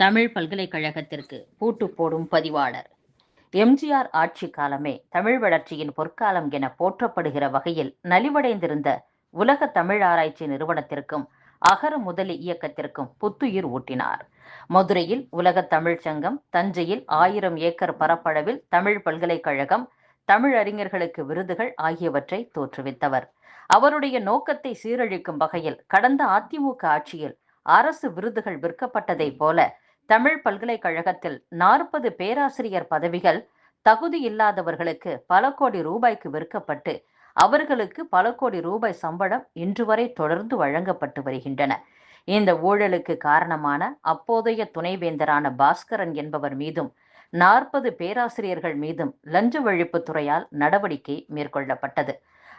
தமிழ் பல்கலைக்கழகத்திற்கு பூட்டு போடும் பதிவாளர். எம்ஜிஆர் ஆட்சி காலமே தமிழ் வளர்ச்சியின் பொற்காலம் என போற்றப்படுகிற வகையில் நலிவடைந்திருந்த உலக தமிழ் ஆராய்ச்சி நிறுவனத்திற்கும் அகர முதலி இயக்கத்திற்கும் புத்துயிர் ஊட்டினார். மதுரையில் உலக தமிழ்ச் சங்கம் தஞ்சையில் ஆயிரம் ஏக்கர் பரப்பளவில் தமிழ் பல்கலைக்கழகம் தமிழ் அறிஞர்களுக்கு விருதுகள் ஆகியவற்றை தோற்றுவித்தவர். அவருடைய நோக்கத்தை சீரழிக்கும் வகையில் கடந்த அதிமுக ஆட்சியில் அரசு விருதுகள் விற்கப்பட்டதைப் போல தமிழ் பல்கலைக்கழகத்தில் நாற்பது பேராசிரியர் பதவிகள் தகுதி இல்லாதவர்களுக்கு பல கோடி ரூபாய்க்கு விற்கப்பட்டு அவர்களுக்கு பல கோடி ரூபாய் சம்பளம் இன்று வரை தொடர்ந்து வழங்கப்பட்டு வருகின்றன. இந்த ஊழலுக்கு காரணமான அப்போதைய துணைவேந்தரான பாஸ்கரன் என்பவர் மீதும் நாற்பது பேராசிரியர்கள் மீதும் லஞ்ச ஒழிப்புத்துறையால் நடவடிக்கை மேற்கொள்ளப்பட்டது.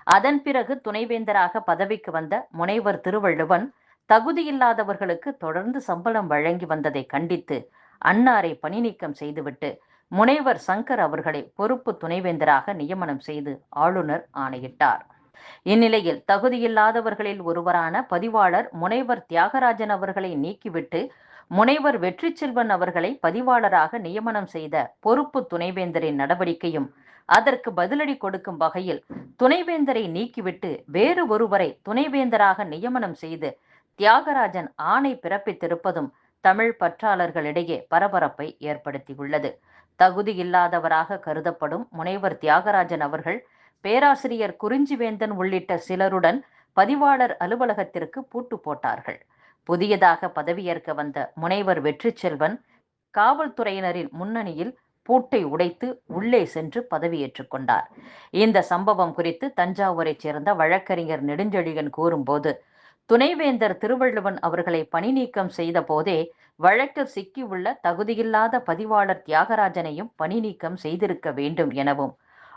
அதன் பிறகு துணைவேந்தராக பதவிக்கு வந்த முனைவர் திருவள்ளுவன் தகுதியில்லாதவர்களுக்கு தொடர்ந்து சம்பளம் வழங்கி வந்ததை கண்டித்து அன்னாரை பணி நீக்கம் செய்துவிட்டு முனைவர் சங்கர் அவர்களை பொறுப்பு துணைவேந்தராக நியமனம் செய்து ஆளுநர் ஆணையிட்டார். இந்நிலையில் தகுதியில்லாதவர்களில் ஒருவரான பதிவாளர் முனைவர் தியாகராஜன் அவர்களை நீக்கிவிட்டு முனைவர் வெற்றி செல்வன் அவர்களை பதிவாளராக நியமனம் செய்த பொறுப்பு துணைவேந்தரின் நடவடிக்கையும் அதற்கு பதிலடி கொடுக்கும் வகையில் துணைவேந்தரை நீக்கிவிட்டு வேறு ஒருவரை துணைவேந்தராக நியமனம் செய்து தியாகராஜன் ஆணை பிறப்பித்திருப்பதும் தமிழ் பற்றாளர்களிடையே பரபரப்பை ஏற்படுத்தியுள்ளது. தகுதியில்லாதவராக கருதப்படும் முனைவர் தியாகராஜன் அவர்கள் பேராசிரியர் குறிஞ்சிவேந்தன் உள்ளிட்ட சிலருடன் பதிவாளர் அலுவலகத்திற்கு பூட்டு போட்டார்கள். புதியதாக பதவியேற்க வந்த முனைவர் வெற்றி செல்வன் காவல்துறையினரின் முன்னணியில் பூட்டை உடைத்து உள்ளே சென்று பதவியேற்றுக் கொண்டார். இந்த சம்பவம் குறித்து தஞ்சாவூரைச் சேர்ந்த வழக்கறிஞர் நெடுஞ்செழியன் கூறும்போது துணைவேந்தர் திருவள்ளுவன் அவர்களை பணி நீக்கம் செய்த போதே வழக்கில் சிக்கியுள்ள தகுதியில்லாத பதிவாளர் தியாகராஜனையும் பணி நீக்கம் செய்திருக்க வேண்டும் எனவும்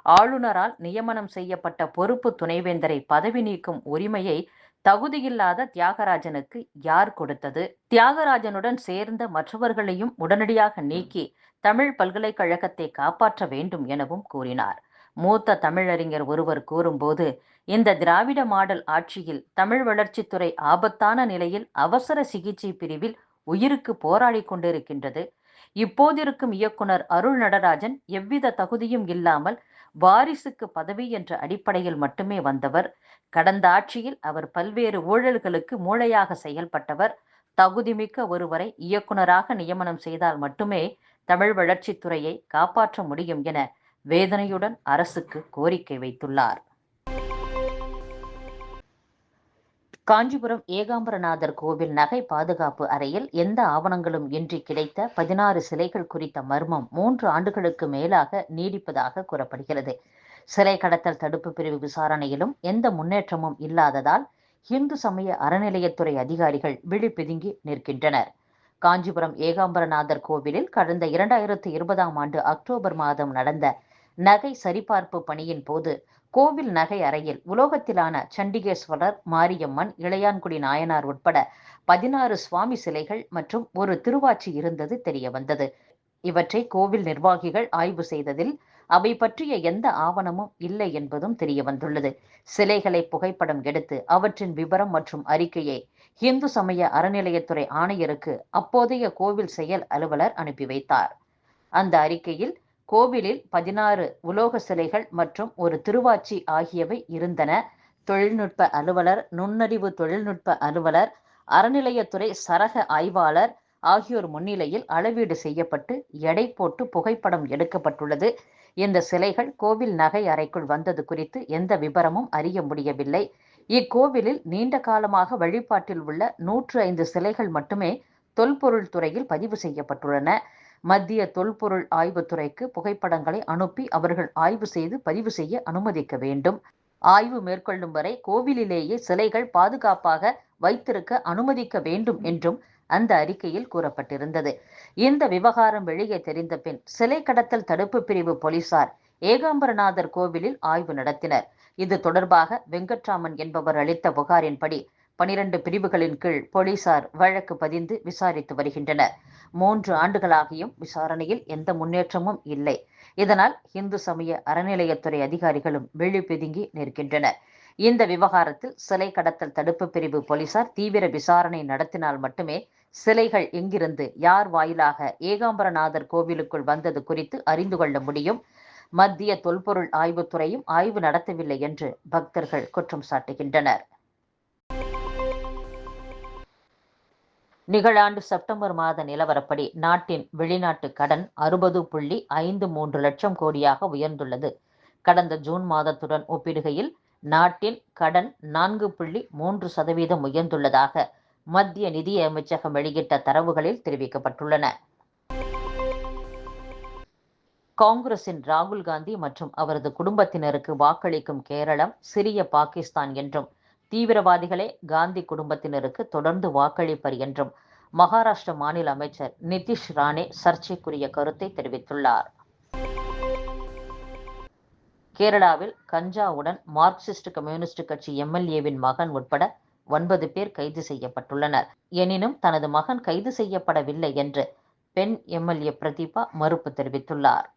ஆளுநரால் நியமனம் செய்யப்பட்ட பொறுப்பு துணைவேந்தரை பதவி நீக்கும் உரிமையை தகுதியில்லாத தியாகராஜனுக்கு யார் கொடுத்தது? தியாகராஜனுடன் சேர்ந்த மற்றவர்களையும் உடனடியாக நீக்கி தமிழ் பல்கலைக்கழகத்தை காப்பாற்ற வேண்டும் எனவும் கூறினார். மூத்த தமிழறிஞர் ஒருவர் கூறும்போது இந்த திராவிட மாடல் ஆட்சியில் தமிழ் வளர்ச்சித்துறை ஆபத்தான நிலையில் அவசர சிகிச்சை பிரிவில் உயிருக்கு போராடி கொண்டிருக்கின்றது. இப்போதிருக்கும் இயக்குனர் அருள் நடராஜன் எவ்வித தகுதியும் இல்லாமல் வாரிசுக்கு பதவி என்ற அடிப்படையில் மட்டுமே வந்தவர். கடந்த ஆட்சியில் அவர் பல்வேறு ஊழல்களுக்கு மூளையாக செயல்பட்டவர். தகுதிமிக்க ஒருவரை இயக்குனராக நியமனம் செய்தால் மட்டுமே தமிழ் வளர்ச்சித்துறையை காப்பாற்ற முடியும் என வேதனையுடன் அரசுக்கு கோரிக்கை வைத்துள்ளார். காஞ்சிபுரம் ஏகாம்பரநாதர் கோவில் நகை பாதுகாப்பு அறையில் எந்த ஆவணங்களும் இன்றி கிடைத்த பதினாறு சிலைகள் குறித்த மர்மம் மூன்று ஆண்டுகளுக்கு மேலாக நீடிப்பதாக கூறப்படுகிறது. சிலை கடத்தல் தடுப்பு பிரிவு விசாரணையிலும் எந்த முன்னேற்றமும் இல்லாததால் இந்து சமய அறநிலையத்துறை அதிகாரிகள் விழிபிதுங்கி நிற்கின்றனர். காஞ்சிபுரம் ஏகாம்பரநாதர் கோவிலில் கடந்த இரண்டாயிரத்து இருபதாம் ஆண்டு அக்டோபர் மாதம் நடந்த நகை சரிபார்ப்பு பணியின் போது கோவில் நகை அறையில் உலோகத்திலான சண்டிகேஸ்வரர் மாரியம்மன் இளையான்குடி நாயனார் உட்பட பதினாறு சுவாமி சிலைகள் மற்றும் ஒரு திருவாச்சி இருந்தது தெரிய வந்தது இவற்றை கோவில் நிர்வாகிகள் ஆய்வு செய்ததில் அவை பற்றிய எந்த ஆவணமும் இல்லை என்பதும் தெரிய வந்துள்ளது சிலைகளை புகைப்படம் எடுத்து அவற்றின் விவரம் மற்றும் அறிக்கையை இந்து சமய அறநிலையத்துறை ஆணையருக்கு அப்போதைய கோவில் செயல் அலுவலர் அனுப்பி வைத்தார். அந்த அறிக்கையில் கோவிலில் பதினாறு உலோக சிலைகள் மற்றும் ஒரு திருவாச்சி ஆகியவை இருந்தன. தொழில்நுட்ப அலுவலர் நுண்ணறிவு தொழில்நுட்ப அலுவலர் அறநிலையத்துறை சரக ஆய்வாளர் ஆகியோர் முன்னிலையில் அளவீடு செய்யப்பட்டு எடை போட்டு புகைப்படம் எடுக்கப்பட்டுள்ளது. இந்த சிலைகள் கோவில் நகை அறைக்குள் வந்தது குறித்து எந்த விபரமும் அறிய முடியவில்லை. இக்கோவிலில் நீண்ட காலமாக வழிபாட்டில் உள்ள நூற்று ஐந்து சிலைகள் மட்டுமே தொல்பொருள் துறையில் பதிவு செய்யப்பட்டுள்ளன. மத்திய தொல்பொருள் ஆய்வுத்துறைக்கு புகைப்படங்களை அனுப்பி அவர்கள் ஆய்வு செய்து பதிவு செய்ய அனுமதிக்க வேண்டும். ஆய்வு மேற்கொள்ளும் வரை கோவிலிலேயே சிலைகள் பாதுகாப்பாக வைத்திருக்க அனுமதிக்க வேண்டும் என்றும் அந்த அறிக்கையில் கூறப்பட்டிருந்தது. இந்த விவகாரம் வெளியே தெரிந்த பின் சிலை கடத்தல் தடுப்பு பிரிவு போலீசார் ஏகாம்பரநாதர் கோவிலில் ஆய்வு நடத்தினர். இது தொடர்பாக வெங்கட்ராமன் என்பவர் அளித்த புகாரின்படி பனிரண்டு பிரிவுகளின் கீழ் போலீசார் வழக்கு பதிந்து விசாரித்து வருகின்றனர். மூன்று ஆண்டுகளாகியும் விசாரணையில் எந்த முன்னேற்றமும் இல்லை. இதனால் இந்து சமய அறநிலையத்துறை அதிகாரிகளும் விழி பிதுங்கி நிற்கின்றனர். இந்த விவகாரத்தில் சிலை கடத்தல் தடுப்பு பிரிவு போலீசார் தீவிர விசாரணை நடத்தினால் மட்டுமே சிலைகள் எங்கிருந்து யார் வாயிலாக ஏகாம்பரநாதர் கோவிலுக்குள் வந்தது குறித்து அறிந்து கொள்ள முடியும். மத்திய தொல்பொருள் ஆய்வுத்துறையும் ஆய்வு நடத்தவில்லை என்று பக்தர்கள் குற்றம் சாட்டுகின்றனர். நிகழாண்டு செப்டம்பர் மாத நிலவரப்படி நாட்டின் வெளிநாட்டு கடன் அறுபது புள்ளி ஐந்து மூன்று லட்சம் கோடியாக உயர்ந்துள்ளது. கடந்த ஜூன் மாதத்துடன் ஒப்பிடுகையில் நாட்டின் கடன் நான்கு புள்ளி மூன்று சதவீதம் உயர்ந்துள்ளதாக மத்திய நிதியமைச்சகம் வெளியிட்ட தரவுகளில் தெரிவிக்கப்பட்டுள்ளன. காங்கிரசின் ராகுல் காந்தி மற்றும் அவரது குடும்பத்தினருக்கு வாக்களிக்கும் கேரளம் சிறிய பாகிஸ்தான் என்றும் தீவிரவாதிகளே காந்தி குடும்பத்தினருக்கு தொடர்ந்து வாக்களிப்பர் என்றும் மகாராஷ்டிர மாநில அமைச்சர் நிதிஷ் ராணே சர்ச்சைக்குரிய கருத்தை தெரிவித்துள்ளார். கேரளாவில் கஞ்சாவுடன் மார்க்சிஸ்ட் கம்யூனிஸ்ட் கட்சி எம்எல்ஏவின் மகன் உட்பட ஒன்பது பேர் கைது செய்யப்பட்டுள்ளனர். எனினும் தனது மகன் கைது செய்யப்படவில்லை என்று பெண் எம்எல்ஏ பிரதீபா மறுப்பு தெரிவித்துள்ளார்.